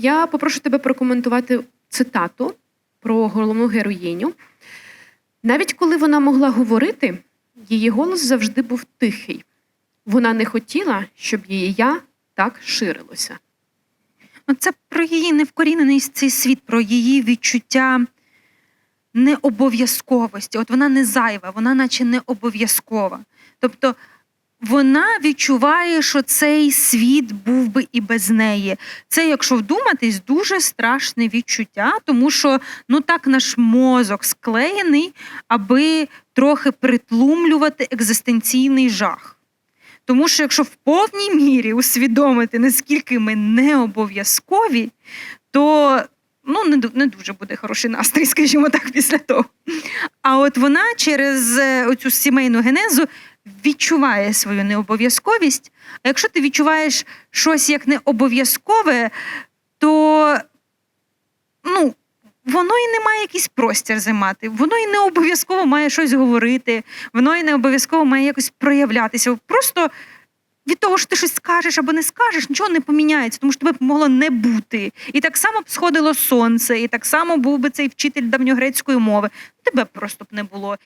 Я попрошу тебе прокоментувати цитату про головну героїню. Навіть коли вона могла говорити, її голос завжди був тихий. Вона не хотіла, щоб її я так ширилося. Ну, Це про її невкорінений цей світ, про її відчуття необов'язковості. От вона не зайва, вона наче не обов'язкова. Тобто вона відчуває, що цей світ був би і без неї. Це, якщо вдуматись, дуже страшне відчуття, тому що ну так наш мозок склеєний, аби трохи притлумлювати екзистенційний жах. Тому що якщо в повній мірі усвідомити, наскільки ми не обов'язкові, то ну, не, дуже буде хороший настрій, скажімо так, після того. А от вона через е, оцю сімейну генезу відчуває свою необов'язковість. А якщо ти відчуваєш щось як необов'язкове, то ну, воно і не має якийсь простір займати, воно і не обов'язково має щось говорити, воно і не обов'язково має якось проявлятися. Просто від того, що ти щось скажеш або не скажеш, нічого не поміняється, тому що тебе б могло не бути. І так само б сходило сонце, і так само був би цей вчитель давньогрецької мови. Тебе просто б не було.